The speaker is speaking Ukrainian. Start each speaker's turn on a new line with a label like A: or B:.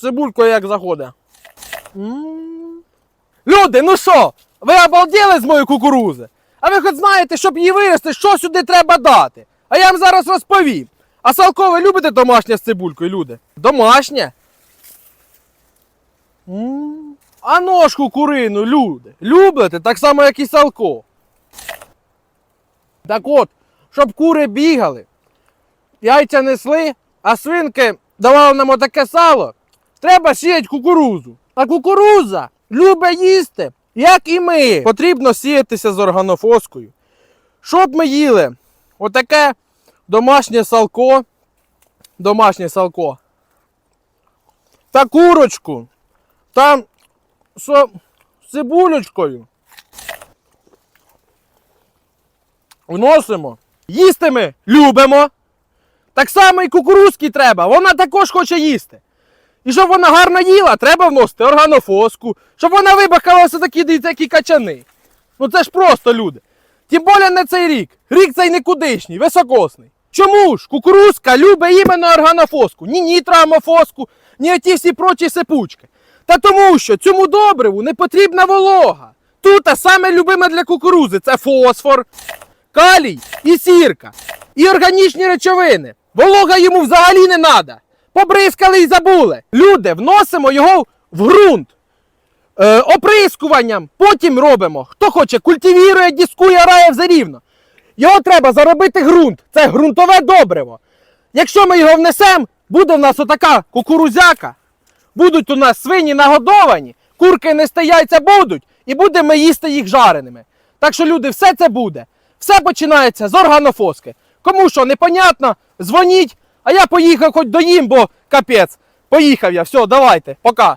A: цибулькою як заходить. Люди, ну що? Ви обалділи з моєї кукурузи? А ви хоч знаєте, щоб її вирости, що сюди треба дати? А я вам зараз розповім. А салко ви любите домашнє з цибулькою, люди? Домашнє? А ножку курину, люди. Любите, так само, як і салко. Так от, щоб кури бігали, яйця несли, а свинки давали нам отаке сало, треба сіяти кукурузу. А кукуруза любить їсти, як і ми. Потрібно сіятися з органофоскою. Щоб ми їли отаке домашнє салко, домашнє салко, та курочку, та з цибулечкою. Вносимо. Їсти ми любимо. Так само і кукурузки треба. Вона також хоче їсти. І щоб вона гарно їла, треба вносити органофоску, щоб вона вибахалася такі дивіться, які качани. Ну це ж просто люди. Тим більше не цей рік. Рік цей никудишній, високосний. Чому ж кукурузка любить іменно органофоску? Ні нітроамофоску, ні ті всі прочі сипучки. Та тому що цьому добриву не потрібна волога. Тут а саме любиме для кукурузи це фосфор, калій і сірка. І органічні речовини. Волога йому взагалі не треба. Побризкали і забули. Люди, вносимо його в ґрунт. Е, оприскуванням. Потім робимо. Хто хоче, культивірує, дискує, рає все рівно. Його треба заробити ґрунт. Це ґрунтове добриво. Якщо ми його внесемо, буде в нас отака кукурузяка. Будуть у нас свині нагодовані, курки нести яйця будуть, і будемо їсти їх жареними. Так що, люди, все це буде. Все починається з органофоски. Кому що непонятно, дзвоніть, а я поїхав хоч доїм, бо капець. Поїхав я, все, давайте, пока.